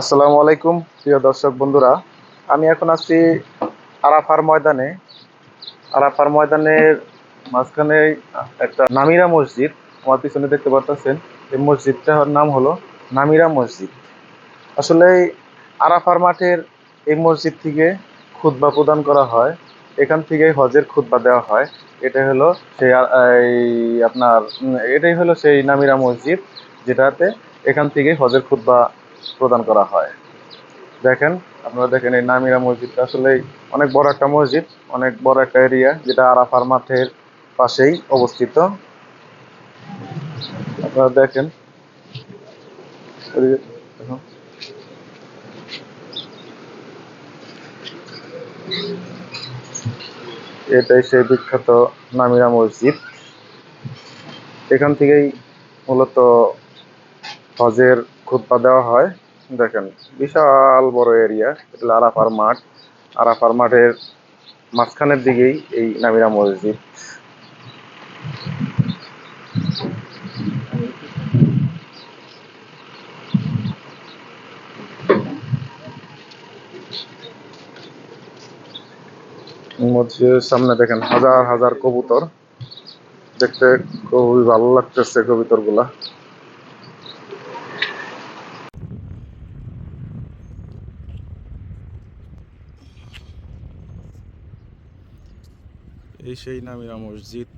আসসালামু আলাইকুম, প্রিয় দর্শক বন্ধুরা। আমি এখন আছি আরাফার ময়দানে। আরাফার ময়দানের মাঝখানে একটা নামিরা মসজিদ। আমার পিছনে দেখতে পাচ্ছেন এই মসজিদটার নাম হলো নামিরা মসজিদ। আসলে আরাফার মাঠের এই মসজিদ থেকে খুতবা প্রদান করা হয়। এখান থেকে হজের খুতবা দেওয়া হয়। এটা হলো সেই আপনার এটাই হলো সেই নামিরা মসজিদ, যেটাতে এখান থেকে হজের খুতবা প্রদান করা হয়। দেখেন, আপনারা দেখেন এই নামিরা মসজিদটা। আসলে অনেক বড় একটা মসজিদ, অনেক বড় একটা এরিয়া, যেটা আরাফার মাঠের পাশেই অবস্থিত। আপনারা দেখেন, এটাই সেই বিখ্যাত নামিরা মসজিদ। এখান থেকেই মূলত হজের খুতবা দেওয়া হয়। দেখেন, বিশাল বড় এরিয়া এটা আরাফার মাঠ। আরাফার মাঠের মাঝখানের দিকেই এই নামিরা মসজিদ। মসজিদের সামনে দেখেন হাজার হাজার কবুতর। দেখতে খুবই ভালো লাগতেছে কবুতর এই সেই নামিরা মসজিদ